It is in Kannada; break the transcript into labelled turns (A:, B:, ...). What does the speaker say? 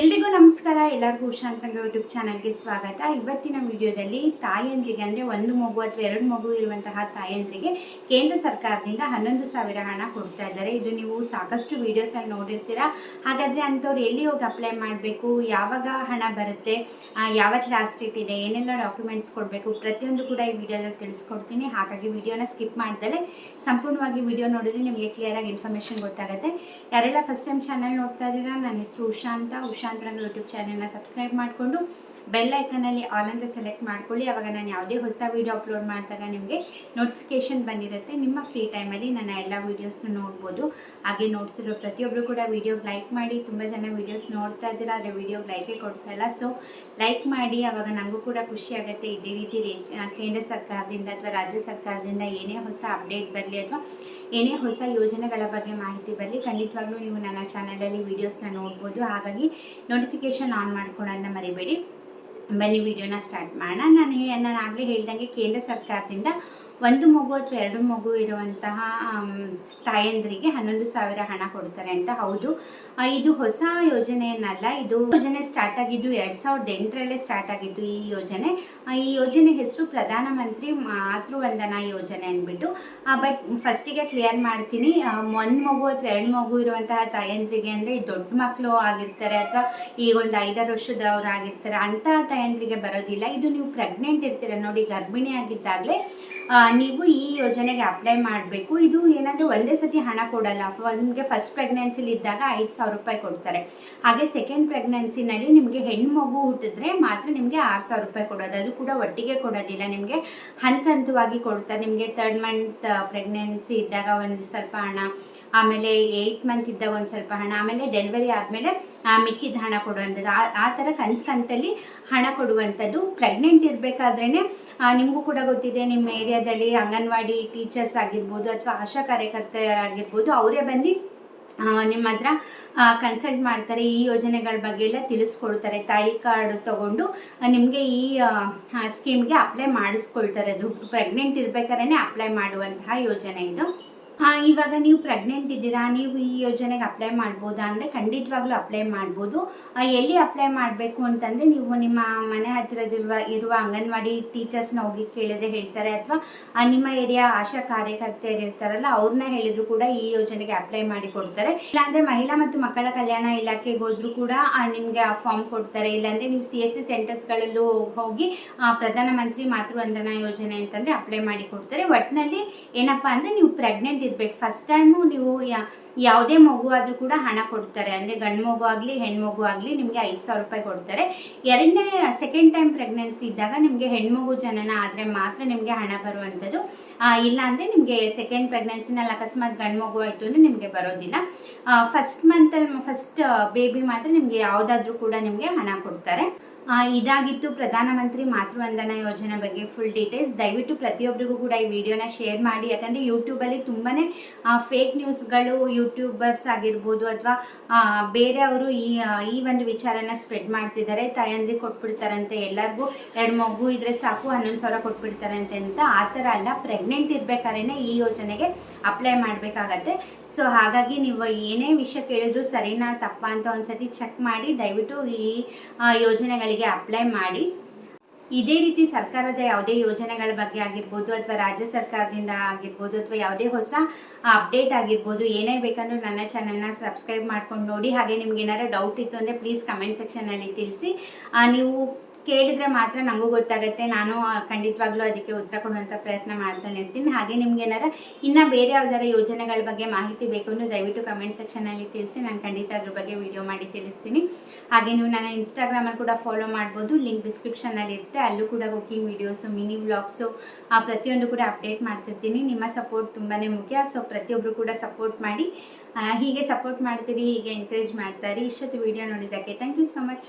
A: ಎಲ್ರಿಗೂ ನಮಸ್ಕಾರ, ಎಲ್ಲರಿಗೂ ಉಷಾಂತರಂಗ ಯೂಟ್ಯೂಬ್ ಚಾನಲ್ಗೆ ಸ್ವಾಗತ. ಇವತ್ತಿನ ವಿಡಿಯೋದಲ್ಲಿ ತಾಯಂದ್ರಿಗೆ ಅಂದರೆ ಒಂದು ಮಗು ಅಥವಾ ಎರಡು ಮಗು ಇರುವಂತಹ ತಾಯಂದ್ರಿಗೆ ಕೇಂದ್ರ ಸರ್ಕಾರದಿಂದ ಹನ್ನೊಂದು ಸಾವಿರ ಹಣ ಕೊಡ್ತಾ ಇದ್ದಾರೆ. ಇದು ನೀವು ಸಾಕಷ್ಟು ವೀಡಿಯೋಸಲ್ಲಿ ನೋಡಿರ್ತೀರಾ. ಹಾಗಾದರೆ ಅಂಥವ್ರು ಎಲ್ಲಿ ಹೋಗಿ ಅಪ್ಲೈ ಮಾಡಬೇಕು? ಯಾವಾಗ ಹಣ ಬರುತ್ತೆ? ಯಾವತ್ತು ಲಾಸ್ಟ್ ಡೇಟ್ ಇದೆ? ಏನೆಲ್ಲ ಡಾಕ್ಯುಮೆಂಟ್ಸ್ ಕೊಡಬೇಕು? ಪ್ರತಿಯೊಂದು ಕೂಡ ಈ ವಿಡಿಯೋದಲ್ಲಿ ತಿಳಿಸ್ಕೊಡ್ತೀನಿ. ಹಾಗಾಗಿ ವಿಡಿಯೋನ ಸ್ಕಿಪ್ ಮಾಡ್ದಲೇ ಸಂಪೂರ್ಣವಾಗಿ ವಿಡಿಯೋ ನೋಡಿದ್ರೆ ನಿಮಗೆ ಕ್ಲಿಯರಾಗಿ ಇನ್ಫಾರ್ಮೇಷನ್ ಗೊತ್ತಾಗುತ್ತೆ. ಯಾರೆಲ್ಲ ಫಸ್ಟ್ ಟೈಮ್ ಚಾನಲ್ ನೋಡ್ತಾ ಇದ್ದೀರಾ, ನನ್ನ ಹೆಸರು ಉಷಾ ಅಂತ ಉಷಾಂತ್ ರಂಗ ಯೂಟ್ಯೂಬ್ ಚಾನಲ್ನ ಸಬ್ಸ್ಕ್ರೈಬ್ ಮಾಡಿಕೊಂಡು ಬೆಲ್ ಐಕನಲ್ಲಿ ಆಲ್ ಅಂತ ಸೆಲೆಕ್ಟ್ ಮಾಡ್ಕೊಳ್ಳಿ. ಅವಾಗ ನಾನು ಯಾವುದೇ ಹೊಸ ವಿಡಿಯೋ ಅಪ್ಲೋಡ್ ಮಾಡಿದಾಗ ನಿಮಗೆ ನೋಟಿಫಿಕೇಶನ್ ಬಂದಿರುತ್ತೆ. ನಿಮ್ಮ ಫ್ರೀ ಟೈಮಲ್ಲಿ ನನ್ನ ಎಲ್ಲ ವೀಡಿಯೋಸ್ನ ನೋಡ್ಬೋದು. ಹಾಗೆ ನೋಡ್ತಿರೋ ಪ್ರತಿಯೊಬ್ಬರು ಕೂಡ ವೀಡಿಯೋಗೆ ಲೈಕ್ ಮಾಡಿ. ತುಂಬ ಜನ ವೀಡಿಯೋಸ್ ನೋಡ್ತಾ ಇದ್ದೀರಾ, ಆದರೆ ವೀಡಿಯೋಗೆ ಲೈಕೇ ಕೊಡ್ತಾ ಇಲ್ಲ ಸೊ ಲೈಕ್ ಮಾಡಿ. ಅವಾಗ ನನಗೂ ಕೂಡ ಖುಷಿ ಆಗುತ್ತೆ. ಇದೇ ರೀತಿ ಕೇಂದ್ರ ಸರ್ಕಾರದಿಂದ ಅಥವಾ ರಾಜ್ಯ ಸರ್ಕಾರದಿಂದ ಏನೇ ಹೊಸ ಅಪ್ಡೇಟ್ ಬರಲಿ ಅಥವಾ ಏನೇ ಹೊಸ ಯೋಜನೆಗಳ ಬಗ್ಗೆ ಮಾಹಿತಿ ಬರಲಿ, ಖಂಡಿತವಾಗ್ಲೂ ನೀವು ನನ್ನ ಚಾನಲಲ್ಲಿ ವೀಡಿಯೋಸ್ನ ನೋಡ್ಬೋದು. ಹಾಗಾಗಿ ನೋಟಿಫಿಕೇಶನ್ ಆನ್ ಮಾಡ್ಕೊಳ್ಳೋದನ್ನ ಮರಿಬೇಡಿ. ಬನ್ನಿ ವಿಡಿಯೋನ ಸ್ಟಾರ್ಟ್ ಮಾಡೋಣ. ನಾನು ನಾನು ಆಗಲೇ ಹೇಳ್ದಂಗೆ ಕೇಂದ್ರ ಸರ್ಕಾರದಿಂದ ಒಂದು ಮಗು ಅಥವಾ ಎರಡು ಮಗು ಇರುವಂತಹ ತಾಯಂದ್ರಿಗೆ ಹನ್ನೊಂದು ಸಾವಿರ ಹಣ ಕೊಡ್ತಾರೆ ಅಂತ ಹೌದು. ಇದು ಹೊಸ ಯೋಜನೆಯನ್ನಲ್ಲ, ಇದು ಯೋಜನೆ ಸ್ಟಾರ್ಟ್ ಆಗಿದ್ದು ಎರಡು ಸಾವಿರದ ಎಂಟರಲ್ಲೇ ಸ್ಟಾರ್ಟ್ ಆಗಿದ್ದು ಈ ಯೋಜನೆ. ಈ ಯೋಜನೆ ಹೆಸರು ಪ್ರಧಾನಮಂತ್ರಿ ಮಾತೃವಂದನಾ ಯೋಜನೆ ಅಂದ್ಬಿಟ್ಟು. ಬಟ್ ಫಸ್ಟಿಗೆ ಕ್ಲಿಯರ್ ಮಾಡ್ತೀನಿ. ಒಂದು ಮಗು ಅಥವಾ ಎರಡು ಮಗು ಇರುವಂತಹ ತಾಯಂದ್ರಿಗೆ ಅಂದರೆ ದೊಡ್ಡ ಮಕ್ಕಳು ಆಗಿರ್ತಾರೆ ಅಥವಾ ಈ ಒಂದು ಐದಾರು ವರ್ಷದವ್ರು ಆಗಿರ್ತಾರೆ ಅಂತ ತಾಯಂದ್ರಿಗೆ ಬರೋದಿಲ್ಲ. ಇದು ನೀವು ಪ್ರೆಗ್ನೆಂಟ್ ಇರ್ತೀರ, ನೋಡಿ ಗರ್ಭಿಣಿ ಆಗಿದ್ದಾಗಲೇ ನೀವು ಈ ಯೋಜನೆಗೆ ಅಪ್ಲೈ ಮಾಡಬೇಕು. ಇದು ಏನಾದರೂ ಒಂದೇ ಸತಿ ಹಣ ಕೊಡಲ್ಲ. ನಿಮಗೆ ಫಸ್ಟ್ ಪ್ರೆಗ್ನೆನ್ಸಿಲಿ ಇದ್ದಾಗ ಐದು ಸಾವಿರ ರೂಪಾಯಿ ಕೊಡ್ತಾರೆ. ಹಾಗೆ ಸೆಕೆಂಡ್ ಪ್ರೆಗ್ನೆನ್ಸಿನಲ್ಲಿ ನಿಮಗೆ ಹೆಣ್ಣು ಮಗು ಹುಟ್ಟಿದ್ರೆ ಮಾತ್ರ ನಿಮಗೆ ಆರು ಸಾವಿರ ರೂಪಾಯಿ ಕೊಡೋದು. ಅದು ಕೂಡ ಒಟ್ಟಿಗೆ ಕೊಡೋದಿಲ್ಲ. ನಿಮಗೆ ಹಂತ ಹಂತವಾಗಿ ಕೊಡ್ತಾರೆ. ನಿಮಗೆ ತರ್ಡ್ ಮಂತ್ ಪ್ರೆಗ್ನೆನ್ಸಿ ಇದ್ದಾಗ ಒಂದು ಸ್ವಲ್ಪ ಹಣ ಆಮೇಲೆ ಏಯ್ಟ್ ಮಂತ್ ಇದ್ದಾಗ ಒಂದು ಸ್ವಲ್ಪ ಹಣ, ಆಮೇಲೆ ಡೆಲಿವರಿ ಆದಮೇಲೆ ಮಿಕ್ಕಿದ ಹಣ ಕೊಡುವಂಥದ್ದು. ಆ ಥರ ಕಂತು ಕಂತಲ್ಲಿ ಹಣ ಕೊಡುವಂಥದ್ದು. ಪ್ರೆಗ್ನೆಂಟ್ ಇರಬೇಕಾದ್ರೇ ನಿಮಗೂ ಕೂಡ ಗೊತ್ತಿದೆ, ನಿಮ್ಮ ಏರಿಯಾದಲ್ಲಿ ಅಂಗನವಾಡಿ ಟೀಚರ್ಸ್ ಆಗಿರ್ಬೋದು ಅಥವಾ ಆಶಾ ಕಾರ್ಯಕರ್ತರಾಗಿರ್ಬೋದು ಅವರೇ ಬಂದು ನಿಮ್ಮ ಹತ್ರ ಕನ್ಸಲ್ಟ್ ಮಾಡ್ತಾರೆ, ಈ ಯೋಜನೆಗಳ ಬಗ್ಗೆ ಎಲ್ಲ ತಿಳಿಸ್ಕೊಡ್ತಾರೆ. ತಾಯಿ ಕಾರ್ಡ್ ತಗೊಂಡು ನಿಮಗೆ ಈ ಸ್ಕೀಮ್ಗೆ ಅಪ್ಲೈ ಮಾಡಿಸ್ಕೊಳ್ತಾರೆ. ಅದು ಪ್ರೆಗ್ನೆಂಟ್ ಇರಬೇಕಾದ್ರೇ ಅಪ್ಲೈ ಮಾಡುವಂತಹ ಯೋಜನೆ ಇದು. ಆ, ಇವಾಗ ನೀವು ಪ್ರೆಗ್ನೆಂಟ್ ಇದ್ದೀರಾ ನೀವು ಈ ಯೋಜನೆಗೆ ಅಪ್ಲೈ ಮಾಡ್ಬೋದಾ ಅಂದರೆ ಖಂಡಿತವಾಗ್ಲೂ ಅಪ್ಲೈ ಮಾಡ್ಬೋದು. ಎಲ್ಲಿ ಅಪ್ಲೈ ಮಾಡಬೇಕು ಅಂತಂದರೆ ನೀವು ನಿಮ್ಮ ಮನೆ ಹತ್ತಿರದಿರುವ ಇರುವ ಅಂಗನವಾಡಿ ಟೀಚರ್ಸ್ನ ಹೋಗಿ ಕೇಳಿದ್ರೆ ಹೇಳ್ತಾರೆ ಅಥವಾ ನಿಮ್ಮ ಏರಿಯಾ ಆಶಾ ಕಾರ್ಯಕರ್ತೆಯರು ಇರ್ತಾರಲ್ಲ ಅವ್ರನ್ನ ಹೇಳಿದ್ರು ಕೂಡ ಈ ಯೋಜನೆಗೆ ಅಪ್ಲೈ ಮಾಡಿ ಕೊಡ್ತಾರೆ. ಇಲ್ಲಾಂದರೆ ಮಹಿಳಾ ಮತ್ತು ಮಕ್ಕಳ ಕಲ್ಯಾಣ ಇಲಾಖೆಗೆ ಹೋದ್ರು ಕೂಡ ನಿಮಗೆ ಆ ಫಾರ್ಮ್ ಕೊಡ್ತಾರೆ. ಇಲ್ಲಾಂದರೆ ನೀವು ಸಿ ಎಸ್ ಸಿ ಸೆಂಟರ್ಸ್ಗಳಲ್ಲೂ ಹೋಗಿ ಆ, ಮಾತೃ ವಂದನಾ ಯೋಜನೆ ಅಂತಂದ್ರೆ ಅಪ್ಲೈ ಮಾಡಿ ಕೊಡ್ತಾರೆ. ಒಟ್ಟಿನಲ್ಲಿ ಏನಪ್ಪಾ ಅಂದ್ರೆ ನೀವು ಪ್ರೆಗ್ನೆಂಟ್ ಇರ್ಬೇಕು. ಫಸ್ಟ್ ಟೈಮು ನೀವು ಯಾವುದೇ ಮಗು ಆದರೂ ಕೂಡ ಹಣ ಕೊಡ್ತಾರೆ. ಅಂದ್ರೆ ಗಂಡು ಮಗು ಆಗಲಿ ಹೆಣ್ಮಗು ಆಗಲಿ ನಿಮಗೆ ಐದು ಸಾವಿರ ರೂಪಾಯಿ ಕೊಡ್ತಾರೆ. ಎರಡನೇ ಸೆಕೆಂಡ್ ಟೈಮ್ ಪ್ರೆಗ್ನೆನ್ಸಿ ಇದ್ದಾಗ ನಿಮಗೆ ಹೆಣ್ಮಗು ಜನನ ಆದರೆ ಮಾತ್ರ ನಿಮಗೆ ಹಣ ಬರುವಂಥದ್ದು. ಆ, ಇಲ್ಲ ಅಂದರೆ ನಿಮಗೆ ಸೆಕೆಂಡ್ ಪ್ರೆಗ್ನೆನ್ಸಿನಲ್ಲಿ ಅಕಸ್ಮಾತ್ ಗಂಡು ಮಗು ಆಯಿತು ಅಂದರೆ ನಿಮಗೆ ಬರೋದಿಲ್ಲ. ಫಸ್ಟ್ ಮಂತಲ್ಲಿ ಫಸ್ಟ್ ಬೇಬಿ ಮಾತ್ರ ನಿಮಗೆ ಯಾವುದಾದ್ರೂ ಕೂಡ ನಿಮಗೆ ಹಣ ಕೊಡ್ತಾರೆ. ಇದಾಗಿತ್ತು ಪ್ರಧಾನಮಂತ್ರಿ ಮಾತೃವಂದನಾ ಯೋಜನೆ ಬಗ್ಗೆ ಫುಲ್ ಡೀಟೇಲ್ಸ್ ದಯವಿಟ್ಟು ಪ್ರತಿಯೊಬ್ಬರಿಗೂ ಕೂಡ ಈ ವಿಡಿಯೋನ ಶೇರ್ ಮಾಡಿ. ಯಾಕಂದರೆ ಯೂಟ್ಯೂಬಲ್ಲಿ ತುಂಬಾ ಫೇಕ್ ನ್ಯೂಸ್ಗಳು ಯೂಟ್ಯೂಬರ್ಸ್ ಆಗಿರ್ಬೋದು ಅಥವಾ ಬೇರೆಯವರು ಈ ಈ ಒಂದು ವಿಚಾರನ ಸ್ಪ್ರೆಡ್ ಮಾಡ್ತಿದ್ದಾರೆ. ತಾಯಂದ್ರಿ ಕೊಟ್ಬಿಡ್ತಾರಂತೆ ಎಲ್ಲರಿಗೂ. ಎರಡು ಮಗು ಇದ್ರೆ ಸಾಕು ಹನ್ನೊಂದು ಸಾವಿರ ಕೊಟ್ಬಿಡ್ತಾರಂತೆ ಅಂತ ಆ ಥರ ಅಲ್ಲ. ಪ್ರೆಗ್ನೆಂಟ್ ಇರಬೇಕಾದ್ರೆ ಈ ಯೋಜನೆಗೆ ಅಪ್ಲೈ ಮಾಡಬೇಕಾಗತ್ತೆ. ಸೊ ಹಾಗಾಗಿ ನೀವು ಏನೇ ವಿಷಯ ಕೇಳಿದ್ರು ಸರಿನಾ ತಪ್ಪಾ ಅಂತ ಒಂದ್ಸತಿ ಚೆಕ್ ಮಾಡಿ. ದಯವಿಟ್ಟು ಈ ಆ, ಯೋಜನೆಗಳಿಗೆ ಅಪ್ಲೈ ಮಾಡಿ, ಇದೇ ರೀತಿ ಸರ್ಕಾರದ ಯಾವುದೇ ಯೋಜನೆಗಳ ಬಗ್ಗೆ ಆಗಿರ್ಬೋದು ಅಥವಾ ರಾಜ್ಯ ಸರ್ಕಾರದಿಂದ ಆಗಿರ್ಬೋದು ಅಥವಾ ಯಾವುದೇ ಹೊಸ ಅಪ್ಡೇಟ್ ಆಗಿರ್ಬೋದು, ಏನೇ ಬೇಕಂದ್ರೂ ನನ್ನ ಚಾನಲ್ನ ಸಬ್ಸ್ಕ್ರೈಬ್ ಮಾಡ್ಕೊಂಡು ನೋಡಿ. ಹಾಗೆ ನಿಮ್ಗೆ ಏನಾದ್ರು ಡೌಟ್ ಇತ್ತು ಅಂದರೆ ಪ್ಲೀಸ್ ಕಮೆಂಟ್ ಸೆಕ್ಷನಲ್ಲಿ ತಿಳಿಸಿ. ನೀವು ಕೇಳಿದ್ರೆ ಮಾತ್ರ ನನಗೂ ಗೊತ್ತಾಗುತ್ತೆ. ನಾನು ಖಂಡಿತವಾಗ್ಲೂ ಅದಕ್ಕೆ ಉತ್ತರ ಕೊಡುವಂಥ ಪ್ರಯತ್ನ ಮಾಡ್ತಾನೆ ಇರ್ತೀನಿ. ಹಾಗೆ ನಿಮ್ಗೆ ಏನಾರ ಇನ್ನ ಬೇರೆ ಯಾವ್ದಾರ ಯೋಜನೆಗಳ ಬಗ್ಗೆ ಮಾಹಿತಿ ಬೇಕು ಅಂದ್ರೆ ದಯವಿಟ್ಟು ಕಮೆಂಟ್ ಸೆಕ್ಷನಲ್ಲಿ ತಿಳಿಸಿ. ನಾನು ಖಂಡಿತ ಅದ್ರ ಬಗ್ಗೆ ವಿಡಿಯೋ ಮಾಡಿ ತಿಳಿಸ್ತೀನಿ. ಹಾಗೆ ನೀವು ನನ್ನ ಇನ್ಸ್ಟಾಗ್ರಾಮಲ್ಲಿ ಕೂಡ ಫಾಲೋ ಮಾಡ್ಬೋದು. ಲಿಂಕ್ ಡಿಸ್ಕ್ರಿಪ್ಷನಲ್ಲಿ ಇರುತ್ತೆ. ಅಲ್ಲೂ ಕೂಡ ಕುಕಿಂಗ್ ವೀಡಿಯೋಸು ಮಿನಿ ವ್ಲಾಗ್ಸು ಪ್ರತಿಯೊಂದು ಕೂಡ ಅಪ್ಡೇಟ್ ಮಾಡ್ತಿರ್ತೀನಿ. ನಿಮ್ಮ ಸಪೋರ್ಟ್ ತುಂಬಾ ಮುಖ್ಯ. ಸೊ ಪ್ರತಿಯೊಬ್ಬರು ಕೂಡ ಸಪೋರ್ಟ್ ಮಾಡಿ ಹೀಗೆ ಸಪೋರ್ಟ್ ಮಾಡ್ತೀರಿ, ಹೀಗೆ ಎನ್ಕರೇಜ್ ಮಾಡ್ತಾರೆ. ಇಷ್ಟೊತ್ತು ವಿಡಿಯೋ ನೋಡಿದ್ದಕ್ಕೆ ಥ್ಯಾಂಕ್ ಯು ಸೊ ಮಚ್